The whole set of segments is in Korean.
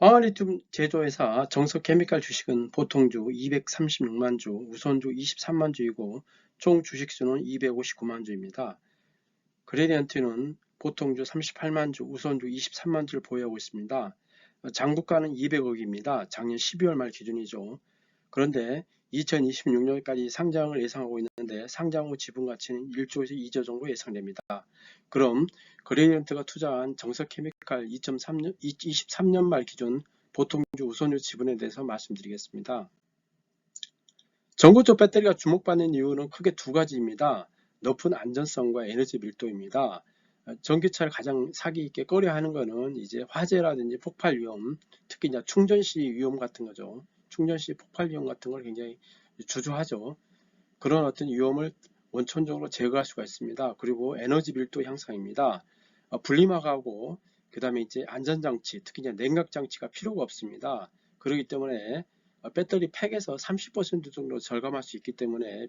황화리튬 제조회사 정석케미칼 주식은 보통주 236만주, 우선주 23만주이고 총 주식수는 259만주입니다. 그레디언트는 보통주 38만주, 우선주 23만주를 보유하고 있습니다. 장부가는 200억입니다. 작년 12월 말 기준이죠. 그런데 2026년까지 상장을 예상하고 있는데 상장 후 지분 가치는 1조에서 2조 정도 예상됩니다. 그럼 그레디언트가 투자한 정석케미칼 2023년, 23년 말 기준 보통주 우선주 지분에 대해서 말씀드리겠습니다. 전고체 배터리가 주목받는 이유는 크게 두 가지입니다. 높은 안전성과 에너지 밀도입니다. 전기차를 가장 사기 있게 꺼려하는 것은 이제 화재라든지 폭발 위험, 특히 이제 충전 시 위험 같은 거죠. 충전 시 폭발 위험 같은 걸 굉장히 주저하죠. 그런 어떤 위험을 원천적으로 제거할 수가 있습니다. 그리고 에너지 밀도 향상입니다. 어, 분리막하고 그 다음에 이제 안전장치, 특히 이제 냉각장치가 필요가 없습니다. 그렇기 때문에 어, 배터리 팩에서 30% 정도 절감할 수 있기 때문에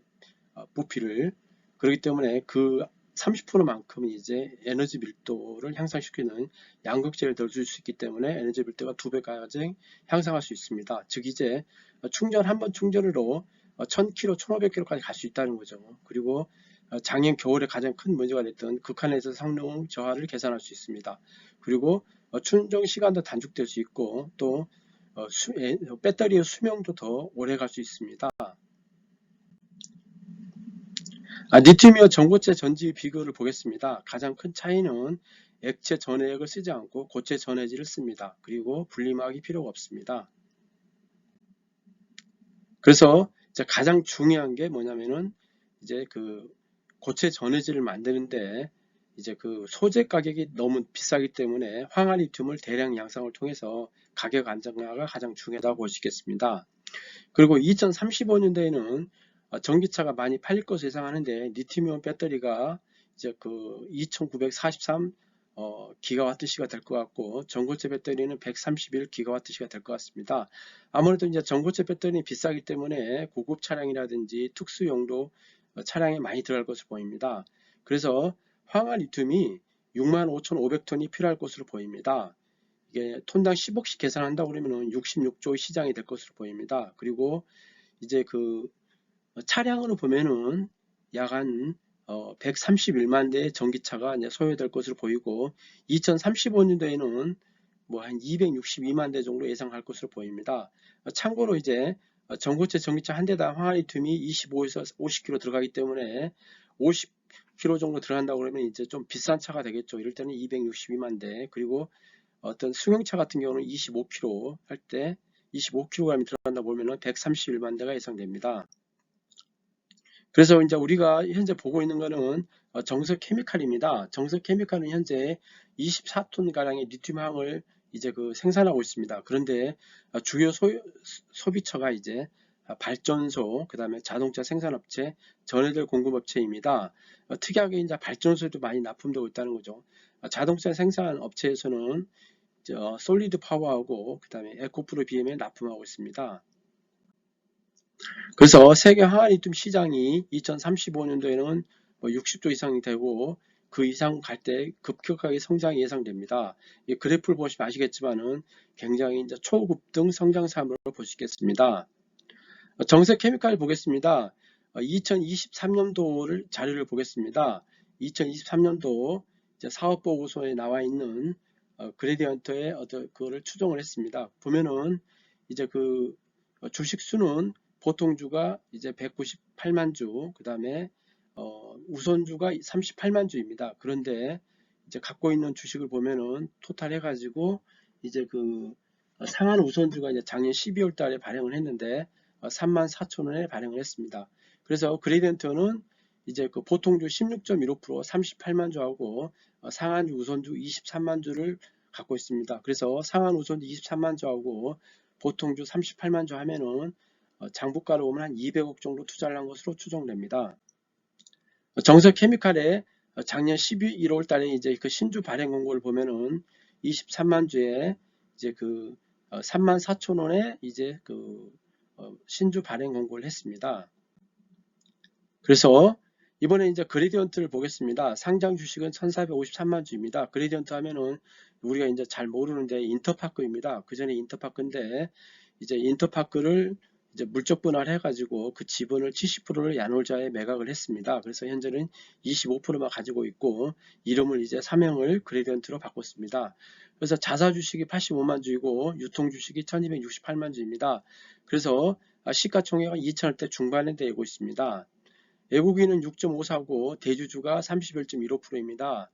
어, 부피를 그렇기 때문에 그 30%만큼 이제 에너지 밀도를 향상시키는 양극재를 더줄수 있기 때문에 에너지 밀도가 두 배까지 향상할 수 있습니다. 즉 이제 충전 한 번 충전으로 1000km, 1500km까지 갈 수 있다는 거죠. 그리고 작년 겨울에 가장 큰 문제가 됐던 극한에서 성능 저하를 계산할 수 있습니다. 그리고 충전 시간도 단축될 수 있고 또 배터리의 수명도 더 오래 갈 수 있습니다. 아, 리튬이와 전고체 전지 비교를 보겠습니다. 가장 큰 차이는 액체 전해액을 쓰지 않고 고체 전해질을 씁니다. 그리고 분리막이 필요가 없습니다. 그래서 가장 중요한 게 뭐냐면은 이제 그 고체 전해질을 만드는데 이제 그 소재 가격이 너무 비싸기 때문에 황화리튬을 대량 양상을 통해서 가격 안정화가 가장 중요하다고 볼 수 있겠습니다. 그리고 2035년도에는 어, 전기차가 많이 팔릴 것으로 예상하는데 리튬이온 배터리가 이제 그 2943 어, 기가와트시가 될 것 같고 전고체 배터리는 131 기가와트시가 될 것 같습니다. 아무래도 이제 전고체 배터리는 비싸기 때문에 고급 차량이라든지 특수 용도 차량에 많이 들어갈 것으로 보입니다. 그래서 황화 리튬이 65,500톤이 필요할 것으로 보입니다. 이게 톤당 10억씩 계산한다고 그러면 66조 시장이 될 것으로 보입니다. 그리고 이제 그 차량으로 보면은 약한 어, 131만 대의 전기차가 소요될 것으로 보이고 2035년도에는 뭐 한 262만 대 정도 예상할 것으로 보입니다. 참고로 이제 전고체 전기차 한 대당 황화리튬이 25에서 50kg 들어가기 때문에 50kg 정도 들어간다고 그러면 이제 좀 비싼 차가 되겠죠. 이럴 때는 262만 대 그리고 어떤 승용차 같은 경우는 25kg 할때 25kg이 들어간다 보면은 131만 대가 예상됩니다. 그래서 이제 우리가 현재 보고 있는 거는 어, 정석 케미칼입니다. 정석 케미칼은 현재 24톤 가량의 리튬황을 이제 그 생산하고 있습니다. 그런데 어, 주요 소, 소비처가 이제 발전소, 그 다음에 자동차 생산업체, 전해들 공급업체입니다. 어, 특이하게 이제 발전소에도 많이 납품되고 있다는 거죠. 자동차 생산업체에서는 솔리드 파워하고 그 다음에 에코프로 BM에 납품하고 있습니다. 그래서 세계 항아리튬 시장이 2035년도에는 뭐 60조 이상이 되고 그 이상 갈 때 급격하게 성장이 예상됩니다. 이 그래프를 보시면 아시겠지만은 굉장히 이제 초급등 성장 사업으로 볼 수 있겠습니다. 정색 케미칼 보겠습니다. 2023년도를 자료를 보겠습니다. 2023년도 사업 보고서에 나와 있는 어, 그레디언트의 어떤 그거를 추정을 했습니다. 보면은 이제 그 주식 수는 보통주가 이제 198만 주, 그 다음에 어, 우선주가 38만 주입니다. 그런데 이제 갖고 있는 주식을 보면은 토탈 해가지고 이제 그 상한 우선주가 이제 작년 12월 달에 발행을 했는데 3만 어, 4천 원에 발행을 했습니다. 그래서 그레디언트는 이제 그 보통주 16.15% 38만 주하고 어, 상한 우선주 23만 주를 갖고 있습니다. 그래서 상한 우선주 23만 주하고 보통주 38만 주 하면은 어, 장부가로 보면 한 200억 정도 투자를 한 것으로 추정됩니다. 정석 케미칼의 작년 12월 달에 이제 그 신주 발행 공고를 보면은 23만 주에 이제 그 3만 어, 4천 원에 이제 그 어, 신주 발행 공고를 했습니다. 그래서 이번에 이제 그레디언트를 보겠습니다. 상장 주식은 1453만 주입니다. 그레디언트 하면은 우리가 이제 잘 모르는데 인터파크입니다. 그 전에 인터파크인데 이제 인터파크를 이제 물적 분할해 가지고 그 지분을 70%를 야놀자에 매각을 했습니다. 그래서 현재는 25%만 가지고 있고 이름을 이제 사명을 그레디언트로 바꿨습니다. 그래서 자사 주식이 85만 주이고 유통 주식이 1268만 주입니다. 그래서 시가총액은 2천원대 중반에 되고 있습니다. 외국인은 6.54고 대주주가 31.15%입니다.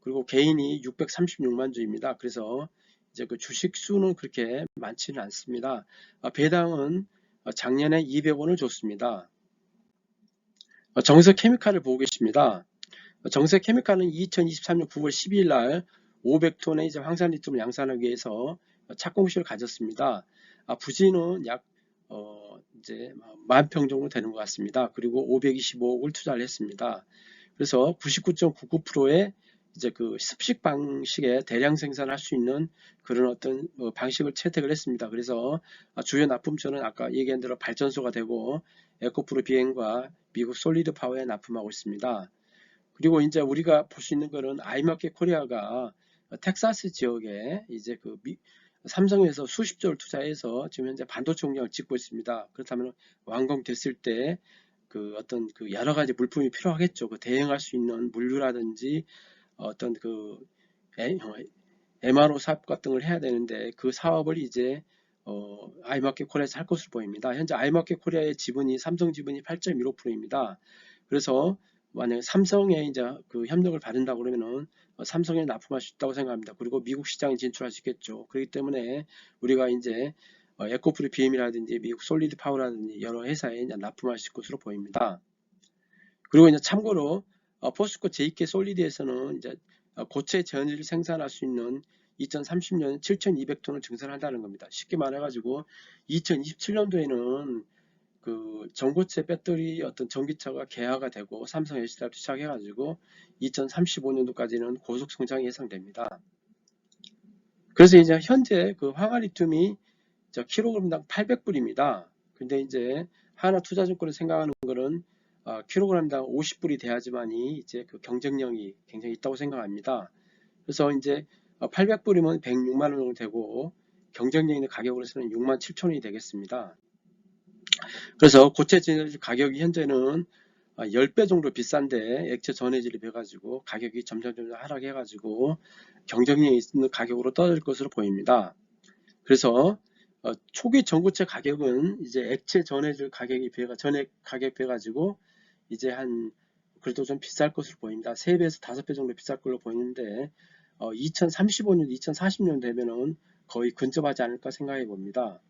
그리고 개인이 636만 주입니다. 그래서 이제 그 주식 수는 그렇게 많지는 않습니다. 아, 배당은 작년에 200원을 줬습니다. 어, 정석 케미칼을 보고 계십니다. 어, 정석 케미칼은 2023년 9월 12일 날 500톤의 이제 황산 리튬을 양산하기 위해서 착공실을 가졌습니다. 아, 부지는 약 어, 이제 만평 정도 되는 것 같습니다. 그리고 525억을 투자를 했습니다. 그래서 99.99%의 이제 그 습식 방식의 대량 생산할 수 있는 그런 어떤 어, 방식을 채택을 했습니다. 그래서 주요 납품처는 아까 얘기한 대로 발전소가 되고 에코프로 비행과 미국 솔리드 파워에 납품하고 있습니다. 그리고 이제 우리가 볼 수 있는 거는 아이마켓 코리아가 텍사스 지역에 이제 그 미, 삼성에서 수십조를 투자해서 지금 현재 반도체 공장을 짓고 있습니다. 그렇다면 완공됐을 때 그 어떤 그 여러 가지 물품이 필요하겠죠. 그 대응할 수 있는 물류라든지 어떤 그 MRO 사업 같은 걸 해야 되는데 그 사업을 이제 어, 아이마켓 코리아에서 할 것으로 보입니다. 현재 아이마켓 코리아의 지분이 삼성 지분이 8.15%입니다. 그래서 만약에 삼성에 이제 그 협력을 받는다 그러면은 삼성에 납품할 수 있다고 생각합니다. 그리고 미국 시장에 진출할 수 있겠죠. 그렇기 때문에 우리가 이제 어, 에코프리 BM이라든지 미국 솔리드 파워라든지 여러 회사에 납품할 수 있을 것으로 보입니다. 그리고 이제 참고로 어, 포스코 JK 솔리드에서는 이제 어, 고체 전지를 생산할 수 있는 2030년 7,200톤을 증산한다는 겁니다. 쉽게 말해가지고 2027년도에는 그 전고체 배터리 어떤 전기차가 개화가 되고 삼성 LCD부터 시작해가지고 2035년도까지는 고속 성장이 예상됩니다. 그래서 이제 현재 그 황화리튬이 저 킬로그램당 800불입니다. 근데 이제 하나 투자증권을 생각하는 거는 어, 킬로그램당 50불이 돼야지만이 이제 그 경쟁력이 굉장히 있다고 생각합니다. 그래서 이제 800불이면 어, 106만 원 정도 되고 경쟁력 있는 가격으로서는 6만 7천 원이 되겠습니다. 그래서 고체 전해질 가격이 현재는 10배 어, 정도 비싼데 액체 전해질이 돼가지고 가격이 점점 점점 하락해가지고 경쟁력 있는 가격으로 떨어질 것으로 보입니다. 그래서 초기 전고체 가격은 이제 액체 전해질 가격이 비해가 전액 가격 비해 가지고 이제 한 그래도 좀 비쌀 것으로 보입니다. 3배에서 5배 정도 비쌀 걸로 보이는데 어, 2035년, 2040년 되면은 거의 근접하지 않을까 생각해 봅니다.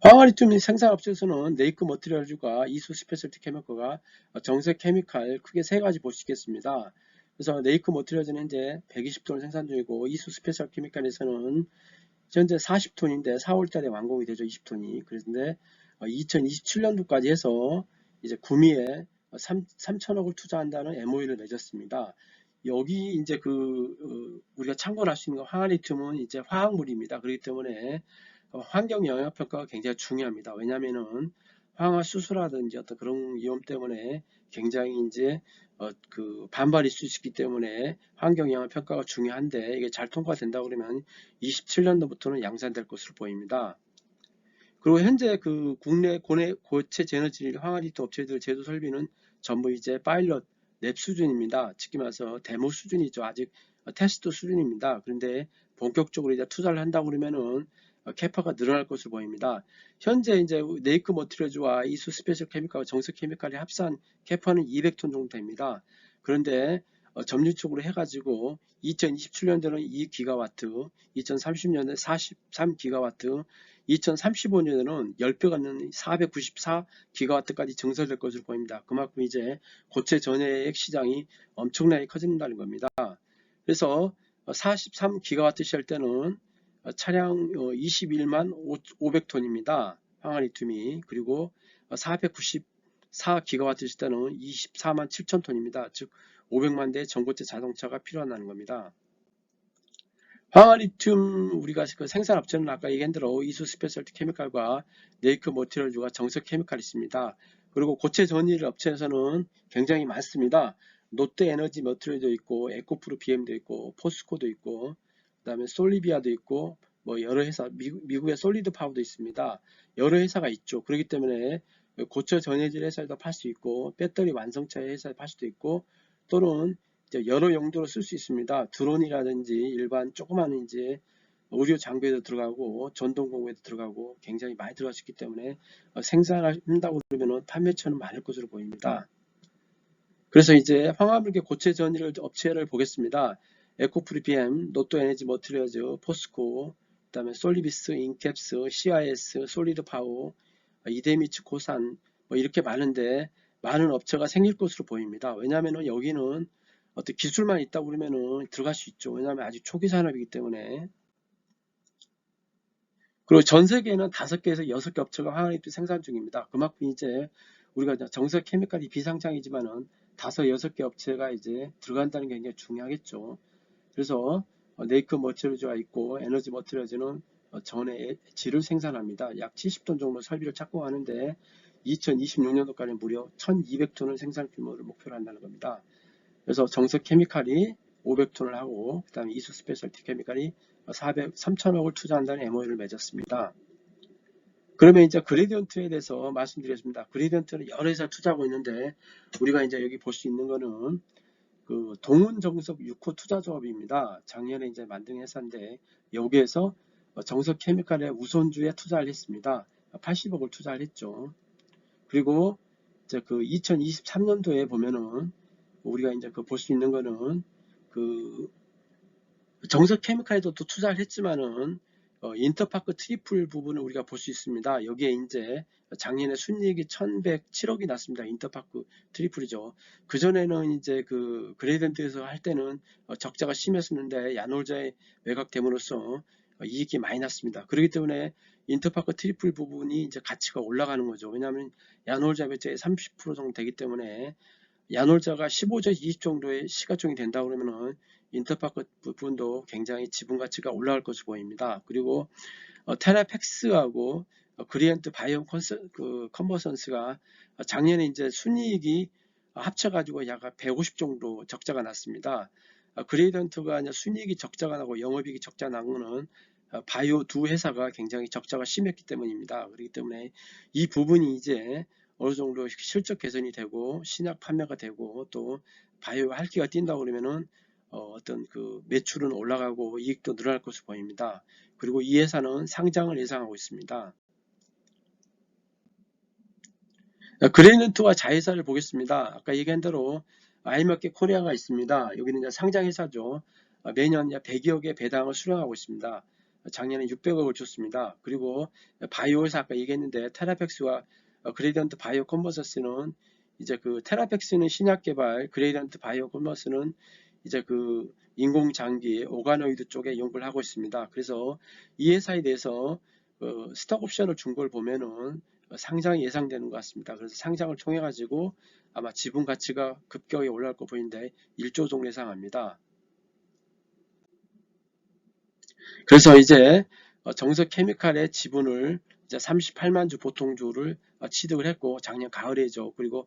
황화리튬 생산업체에서는 네이크 머티리얼즈가 이수 스페셜티 케미컬과 정색 케미칼 크게 세 가지 볼 수 있겠습니다. 그래서 네이크 머티리얼즈는 이제 120톤 생산 중이고 이수 스페셜 케미칼에서는 현재 40톤인데 4월달에 완공이 되죠 20톤이 그런데 2027년도까지 어, 해서 이제 구미에 3, 3천억을 투자한다는 MOU를 맺었습니다. 여기 이제 그 어, 우리가 참고를 할 수 있는 황화리튬은 이제 화학물입니다. 그렇기 때문에 환경 영향 평가가 굉장히 중요합니다. 왜냐하면은 황화 수소라든지 어떤 그런 위험 때문에 굉장히 이제 어, 그 있을 수 있기 때문에 환경 영향 평가가 중요한데 이게 잘 통과된다 그러면 27년도부터는 양산될 것으로 보입니다. 그리고 현재 그 국내 고내 고체 제너지 황화리튬 업체들 제도 설비는 전부 이제 파일럿 랩 수준입니다. 즉기 말해서 데모 수준이죠. 아직 테스트 수준입니다. 그런데 본격적으로 이제 투자를 한다고 그러면은 캐파가 늘어날 것으로 보입니다. 현재 이제 네이크 머티리얼즈와 이수 스페셜 케미칼과 정석 케미칼이 합산 캐파는 200톤 정도 됩니다. 그런데 어, 점유축으로 해가지고 2027년도는 2기가와트, 2030년에 43기가와트, 2035년에는 10배가 넘는 494기가와트까지 증설될 것으로 보입니다. 그만큼 이제 고체 전해액 시장이 엄청나게 커진다는 겁니다. 그래서 43기가와트 시할 때는 차량 21만 500톤입니다. 항아리튬이 그리고 494기가와트 실 때는 24만 7천 톤입니다. 즉 500만 대의 전고체 자동차가 필요하다는 겁니다. 황화리튬 우리가 그 생산 업체는 아까 얘기한 대로 이수 스페셜티 케미칼과 네이크 모티리얼즈가 정석 케미칼이 있습니다. 그리고 고체 전일 업체에서는 굉장히 많습니다. 롯데 에너지 머트리도 있고 에코프로 BM도 있고 포스코도 있고 그 다음에 솔리비아도 있고 뭐 여러 회사 미국, 미국의 솔리드 파워도 있습니다. 여러 회사가 있죠. 그렇기 때문에 고체 전해질 회사에도 팔 수 있고 배터리 완성차 회사에 팔 수도 있고 또는 여러 용도로 쓸 수 있습니다. 드론이라든지 일반 조그마한 이제 의료 장비에도 들어가고 전동 공구에도 들어가고 굉장히 많이 들어갈 수 있기 때문에 어, 생산한다고 그러면 판매처는 많을 것으로 보입니다. 그래서 이제 황화물계 고체 전일 업체를 보겠습니다. 에코프리 BM, 노토 에너지 머티리얼즈, 포스코, 그 다음에 솔리비스, 인캡스, CIS, 솔리드 파워, 이데미츠, 고산 뭐 이렇게 많은데 많은 업체가 생길 것으로 보입니다. 왜냐하면 여기는 어떤 기술만 있다 그러면은 들어갈 수 있죠. 왜냐하면 아직 초기 산업이기 때문에 그리고 전 세계에는 다섯 개에서 여섯 개 업체가 화학립 생산 중입니다. 그만큼 이제 우리가 정석 케미칼이 비상장이지만은 다섯 여섯 개 업체가 이제 들어간다는 게 굉장히 중요하겠죠. 그래서 어, 네이크 머티리얼즈가 있고 에너지 머티리얼즈는 어, 전에 질을 생산합니다. 약 70톤 정도 설비를 착공하는데 2026년도까지 무려 1200톤을 생산 규모를 목표로 한다는 겁니다. 그래서 정석 케미칼이 500톤을 하고 그 다음에 이수 스페셜티 케미칼이 400, 3천억을 투자한다는 MOU를 맺었습니다. 그러면 이제 그레디언트에 대해서 말씀드리겠습니다. 그레디언트는 여러 회사 투자하고 있는데 우리가 이제 여기 볼 수 있는 거는 그 동훈정석 6호 투자조합입니다. 작년에 이제 만든 회사인데 여기에서 정석 케미칼의 우선주에 투자를 했습니다. 80억을 투자를 했죠. 그리고 이제 그 2023년도에 보면은 우리가 이제 그 볼 수 있는 거는 그 정석 케미칼에도 또 투자를 했지만은 어, 인터파크 트리플 부분을 우리가 볼 수 있습니다. 여기에 이제 작년에 순이익이 1107억이 났습니다. 인터파크 트리플이죠. 그 전에는 이제 그 그레이던트에서 할 때는 어, 적자가 심했었는데 야놀자의 매각됨으로써 어, 이익이 많이 났습니다. 그렇기 때문에 인터파크 트리플 부분이 이제 가치가 올라가는 거죠. 왜냐하면 야놀자 배째의 30% 정도 되기 때문에 야놀자가 15조 20 정도의 시가총이 된다 그러면은 인터파크 부분도 굉장히 지분 가치가 올라갈 것으로 보입니다. 그리고 어, 테라팩스하고 어, 그리엔트 바이오 컨서, 그 컨버선스가 작년에 이제 순이익이 합쳐가지고 약 150 정도 적자가 났습니다. 어, 그레이던트가 이제 순이익이 적자가 나고 영업이익이 적자 난 거는 어, 바이오 두 회사가 굉장히 적자가 심했기 때문입니다. 그렇기 때문에 이 부분이 이제 어느 정도 실적 개선이 되고 신약 판매가 되고 또 바이오 할기가 뛴다 그러면은 어, 어떤 그 매출은 올라가고 이익도 늘어날 것으로 보입니다. 그리고 이 회사는 상장을 예상하고 있습니다. 그레이넌트와 자회사를 보겠습니다. 아까 얘기한 대로 아이마켓 코리아가 있습니다. 여기는 상장회사죠. 어, 매년 100여억의 배당을 수령하고 있습니다. 작년에 600억을 줬습니다. 그리고 바이오 회사 아까 얘기했는데 테라펙스와 그레이던트 바이오 컨버서스는 이제 그 테라펙스는 신약 개발, 그레이던트 바이오 컨버스는 이제 그 인공 장기 오가노이드 쪽에 연구를 하고 있습니다. 그래서 이 회사에 대해서 그 스톡 옵션을 준 걸 보면은 상장이 예상되는 것 같습니다. 그래서 상장을 통해 가지고 아마 지분 가치가 급격히 올라갈 거 보이는데 1조 정도 예상합니다. 그래서 이제 정석 케미칼의 지분을 이제 38만 주 보통주를 취득을 했고 작년 가을에죠. 그리고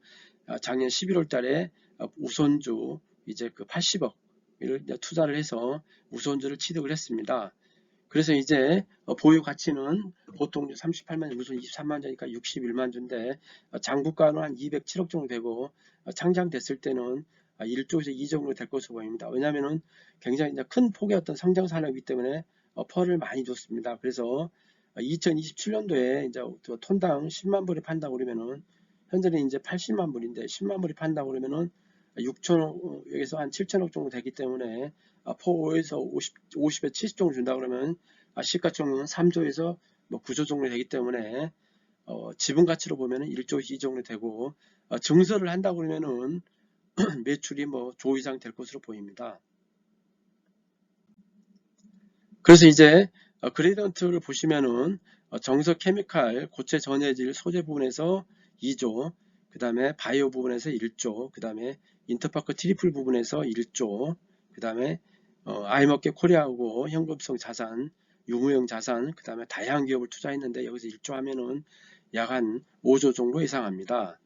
작년 11월 달에 우선주 이제 그 80억 을 투자를 해서 우선주를 취득을 했습니다. 그래서 이제 보유 가치는 보통 38만 우선 23만 주니까 61만 주인데 장부가는 한 207억 정도 되고 창장됐을 때는 1조에서 2 정도 될 것으로 보입니다. 왜냐하면 굉장히 큰 폭의 어떤 성장 산업이기 때문에 펄을 많이 줬습니다. 그래서 2027년도에 이제 톤당 10만 불에 판다 그러면은 현재는 이제 80만 불인데 10만 불이 판다 그러면은 6천억 여기서 한 7천억 정도 되기 때문에 4에서 50, 50에 70 정도 준다 그러면 시가총액은 3조에서 뭐 9조 정도 되기 때문에 어, 지분 가치로 보면은 1조 2 정도 되고 어, 증설을 한다 그러면은 매출이 뭐 조 이상 될 것으로 보입니다. 그래서 이제 어, 그레이던트를 보시면은 어, 정석 케미칼 고체 전해질 소재 부분에서 2조, 그 다음에 바이오 부분에서 1조, 그 다음에 인터파크 트리플 부분에서 1조, 그 다음에 어, 아이머켓 코리아하고 현금성 자산, 유무형 자산, 그 다음에 다양한 기업을 투자했는데 여기서 1조 하면은 약 한 5조 정도 예상합니다.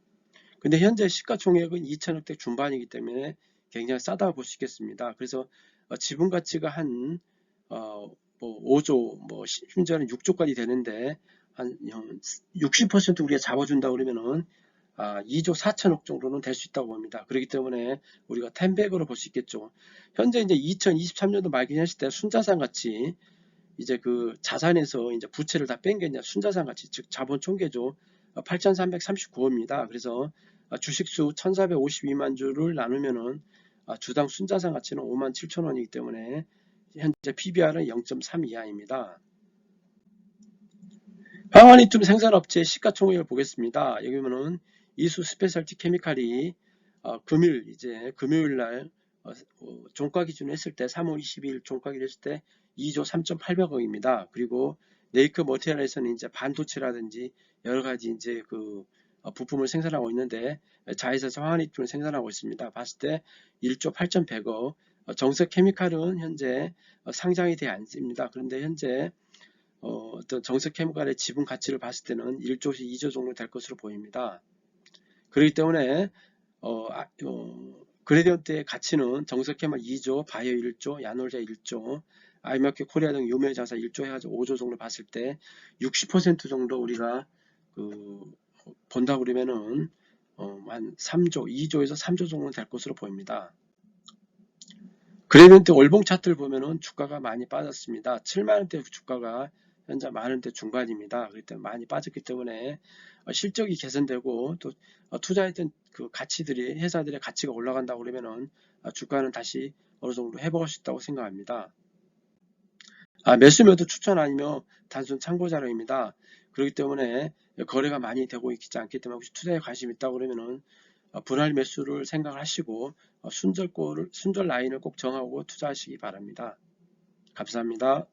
근데 현재 시가총액은 2천억대 중반이기 때문에 굉장히 싸다고 있겠습니다. 그래서 어, 지분 가치가 한 어, 뭐 5조, 뭐 심지어는 6조까지 되는데 한 60% 우리가 잡아준다 그러면은 아, 2조 4천억 정도는 될 수 있다고 봅니다. 그렇기 때문에 우리가 10백으로 볼 수 있겠죠. 현재 이제 2023년도 말기 했을 때 순자산 가치 이제 그 자산에서 이제 부채를 다 뺀 게 이제 순자산 가치 즉 자본 총계죠. 8,339호입니다. 그래서 주식수 1,452만 주를 나누면은 아, 주당 순자산 가치는 5만 7천 원이기 때문에 현재 PBR은 0.3 이하입니다. 황화리튬 생산업체 시가총액을 보겠습니다. 여기 보면은 이수 스페셜티 케미칼이 어, 금일 이제 금요일 날 어, 어, 종가 기준 했을 때 3월 22일 종가 기준 했을 때 2조 3,800억입니다. 그리고 네이크 머티리얼에서는 이제 반도체라든지 여러 가지 이제 그 어, 부품을 생산하고 있는데 자회사에서 황화리튬을 생산하고 있습니다. 봤을 때 1조 8,100억 어, 정석 케미칼은 현재 어, 상장이 되어 않습니다. 그런데 현재 어, 어떤 정석 케미칼의 지분 가치를 봤을 때는 1조에서 2조 정도 될 것으로 보입니다. 그렇기 때문에 어, 아, 어, 그레디언트의 가치는 정석 케미칼 2조, 바이오 1조, 야놀자 1조, 아이마켓 코리아 등 유명 자사 1조 해가지고 5조 정도 봤을 때 60% 정도 우리가 그 본다 그러면은 어, 한 3조, 2조에서 3조 정도 될 것으로 보입니다. 그레디언트 월봉 차트를 보면은 주가가 많이 빠졌습니다. 7만원대 주가가 현재 만원대 중반입니다. 그렇기 때문에 많이 빠졌기 때문에 어, 실적이 개선되고 또 어, 투자했던 그 가치들이 회사들의 가치가 올라간다고 그러면은 어, 주가는 다시 어느 정도 회복할 수 있다고 생각합니다. 아, 매수매도 추천 아니며 단순 참고 자료입니다. 그렇기 때문에 거래가 많이 되고 있지 않기 때문에 혹시 투자에 관심 있다 그러면은 분할 매수를 생각하시고 순절골을 순절 라인을 꼭 정하고 투자하시기 바랍니다. 감사합니다.